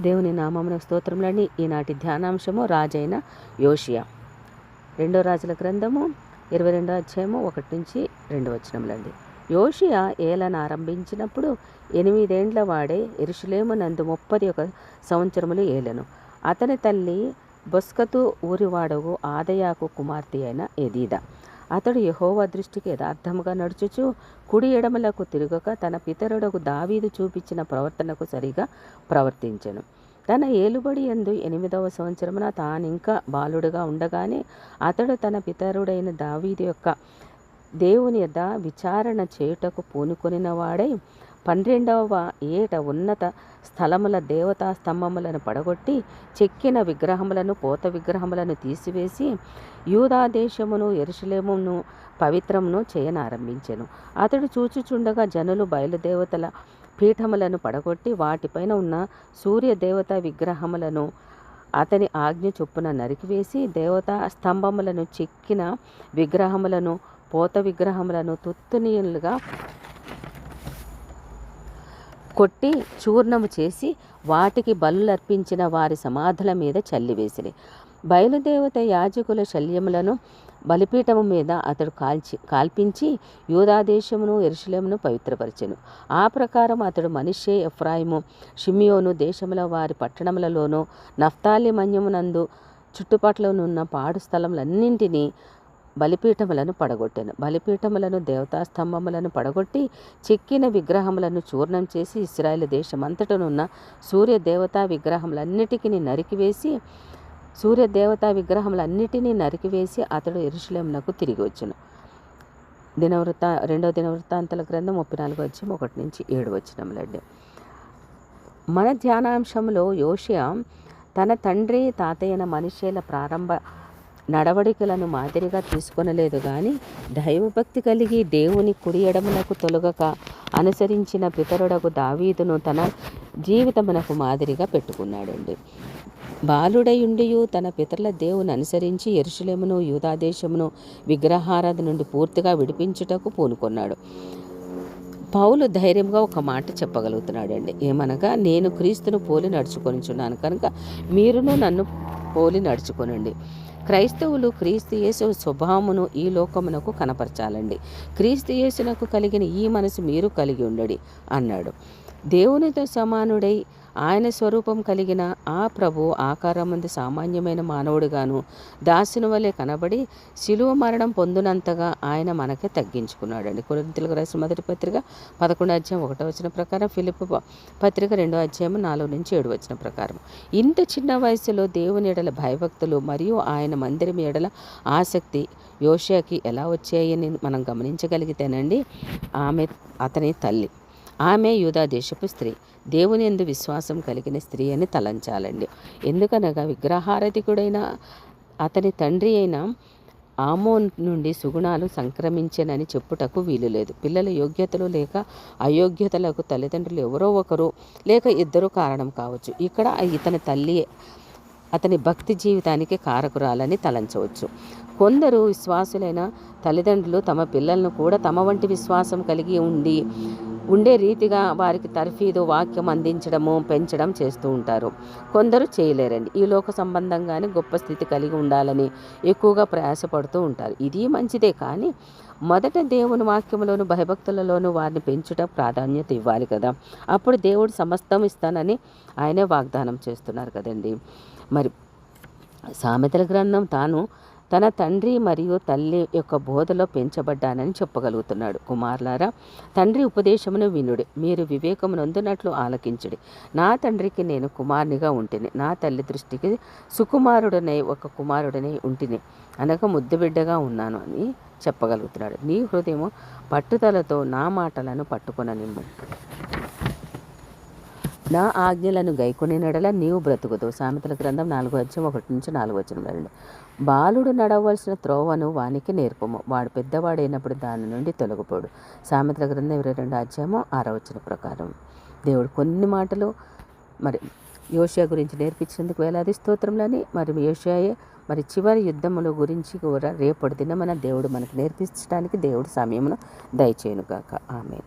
దేవుని నామమున స్తోత్రములని. ఈనాటి ధ్యానాంశము రాజైన యోషియా. రెండో రాజుల గ్రంథము ఇరవై రెండో అధ్యాయము ఒకటి నుంచి రెండు వచనములండి. యోషియా ఏలను ఆరంభించినప్పుడు ఎనిమిదేండ్ల వాడే ఎరుషులేము నందు ముప్పది ఒక సంవత్సరములు ఏలెను. అతని తల్లి బొస్కతు ఊరివాడగు ఆదయాకు కుమార్తె అయిన ఎదీద అతడు యహోవ దృష్టికి యథార్థముగా నడుచుచు కుడి ఎడమలకు తిరగక తన పితరుడకు దావీదు చూపించిన ప్రవర్తనకు సరిగా ప్రవర్తించెను. తన ఏలుబడి ఎందు ఎనిమిదవ సంవత్సరమున తానింకా బాలుడుగా ఉండగానే అతడు తన పితరుడైన దావీదు యొక్క దేవుని యొద్ద విచారణ చేయుటకు పూనుకొనిన వాడై పన్నెండవ ఏట ఉన్నత స్థలముల దేవతా స్తంభములను పడగొట్టి చెక్కిన విగ్రహములను పోత విగ్రహములను తీసివేసి యూదాదేశమును ఎరుషలేమును పవిత్రమును చేయనారంభించెను. అతడు చూచుచుండగా జనులు బయలుదేవతల పీఠములను పడగొట్టి వాటిపైన ఉన్న సూర్యదేవత విగ్రహములను అతని ఆజ్ఞ చొప్పున నరికివేసి దేవతా స్తంభములను చెక్కిన విగ్రహములను పోత విగ్రహములను తుత్తునీయులుగా కొట్టి చూర్ణము చేసి వాటికి బలులర్పించిన వారి సమాధుల మీద చల్లివేసిరి. బయలుదేవత యాజకుల శల్యములను బలిపీఠము మీద అతడు కాల్చి కాల్పించి యూదాదేశమును ఎరుశలేమును పవిత్రపరిచెను. ఆ ప్రకారం అతడు మనిషే ఎఫ్రాయిము షిమియోను దేశముల వారి పట్టణములలోనూ నఫ్తాలి మన్యమునందు చుట్టుపట్లనున్న పాడు స్థలములన్నింటినీ బలిపీఠములను పడగొట్టెను. బలిపీఠములను దేవతాస్తంభములను పడగొట్టి చెక్కిన విగ్రహములను చూర్ణం చేసి ఇస్రాయేల్ దేశమంతటనున్న సూర్య దేవతా విగ్రహములన్నిటికీ నరికివేసి సూర్యదేవతా విగ్రహములన్నిటినీ నరికివేసి అతడు ఎరుషులేమునకు తిరిగి వచ్చును. దినవృత్త రెండో దినవృత్తాంతల గ్రంథం ముప్పై నాలుగు వచ్చి ఒకటి నుంచి ఏడు వచ్చినములండి మన ధ్యానాంశంలో యోషియా తన తండ్రి తాతయ్యన మనిషేల ప్రారంభ నడవడికలను మాదిరిగా తీసుకొనలేదు కానీ దైవభక్తి కలిగి దేవుని కుడియడమునకు తొలగక అనుసరించిన పితరుడకు దావీదును తన జీవితమునకు మాదిరిగా పెట్టుకున్నాడండి. బాలుడయుండియు తన పితరుల దేవుని అనుసరించి ఎరుషులేమును యూదాదేశమును విగ్రహారాధ నుండి పూర్తిగా విడిపించుటకు పూనుకున్నాడు. పౌలు ధైర్యంగా ఒక మాట చెప్పగలుగుతున్నాడండి. ఏమనగా నేను క్రీస్తును పోలి నడుచుకొనిచున్నాను కనుక మీరును నన్ను పోలి నడుచుకొనండి. క్రైస్తవులు క్రీస్తు యేసు స్వభావమును ఈ లోకమునకు కనపరచాలండి. క్రీస్తు యేసునకు కలిగిన ఈ మనసు మీరు కలిగి ఉండడి అన్నాడు. దేవునితో సమానుడై ఆయన స్వరూపం కలిగిన ఆ ప్రభు ఆకారమంది సామాన్యమైన మానవుడిగాను దాసుని వలె కనబడి శిలువ మరణం పొందినంతగా ఆయన మనకే తగ్గించుకున్నాడండి. కొరింతలకు రాసిన మొదటి పత్రిక పదకొండు అధ్యాయం ఒకటో వచ్చిన ప్రకారం ఫిలిప్ పత్రిక రెండో అధ్యాయం నాలుగు నుంచి ఏడు వచ్చిన ప్రకారం. ఇంత చిన్న వయసులో దేవుని ఎడల భయభక్తులు మరియు ఆయన మందిరం ఎడల ఆసక్తి యోషియాకి ఎలా వచ్చాయని మనం గమనించగలిగితేనండి ఆమె అతని తల్లి. ఆమె యూదా దేశపు స్త్రీ. దేవుని ఎందు విశ్వాసం కలిగిన స్త్రీ అని తలంచాలండి. ఎందుకనగా విగ్రహారధికుడైన అతని తండ్రి అయిన ఆమోన్ నుండి సుగుణాలు సంక్రమించనని చెప్పుటకు వీలు లేదు. పిల్లల యోగ్యతలు లేక అయోగ్యతలకు తల్లిదండ్రులు ఎవరో ఒకరు లేక ఇద్దరు కారణం కావచ్చు. ఇక్కడ ఇతని తల్లి అతని భక్తి జీవితానికి కారకురాలని తలంచవచ్చు. కొందరు విశ్వాసులైన తల్లిదండ్రులు తమ పిల్లలను కూడా తమ వంటి విశ్వాసం కలిగి ఉండి ఉండే రీతిగా వారికి తర్ఫీదు వాక్యం అందించడము పెంచడం చేస్తూ ఉంటారు. కొందరు చేయలేరండి. ఈ లోక సంబంధంగానే గొప్ప స్థితి కలిగి ఉండాలని ఎక్కువగా ప్రయాసపడుతూ ఉంటారు. ఇది మంచిదే కానీ మొదట దేవుని వాక్యంలోను భయభక్తులలోను వారిని పెంచుట ప్రాధాన్యత ఇవ్వాలి కదా. అప్పుడు దేవుడు సమస్తం ఇస్తానని ఆయనే వాగ్దానం చేస్తున్నారు కదండి. మరి సామెతల గ్రంథం తాను తన తండ్రి మరియు తల్లి యొక్క బోధలో పెంచబడ్డానని చెప్పగలుగుతున్నాడు. కుమారులారా తండ్రి ఉపదేశమును వినుడి. మీరు వివేకమునందునట్లు ఆలకించుడి. నా తండ్రికి నేను కుమారునిగా ఉంటిని. నా తల్లి దృష్టికి సుకుమారుడనై ఒక కుమారుడనై ఉంటిని. అనగా ముద్దుబిడ్డగా ఉన్నాను అని చెప్పగలుగుతున్నాడు. నీ హృదయము పట్టుదలతో నా మాటలను పట్టుకొననిమ్ము నా ఆజ్ఞలను గైకొని నడల నీవు బ్రతుకుదు సామెతల గ్రంథం నాలుగు అధ్యాయం ఒకటి నుంచి నాలుగు వచ్చిన వెళ్ళండి బాలుడు నడవలసిన త్రోవను వానికి నేర్పము. వాడు పెద్దవాడైనప్పుడు దాని నుండి తొలగిపోడు. సామెతల గ్రంథం ఇరవై రెండు అధ్యాయము ఆరవచన ప్రకారం. దేవుడు కొన్ని మాటలు మరి యోషియా గురించి నేర్పించినందుకు వేలాది స్తోత్రంలని మరి యోషియాయే మరి చివరి యుద్ధముల గురించి కూడా రేపటి దినమన దేవుడు మనకు నేర్పించడానికి దేవుడు సమయమును దయచేయునుగాక. ఆమె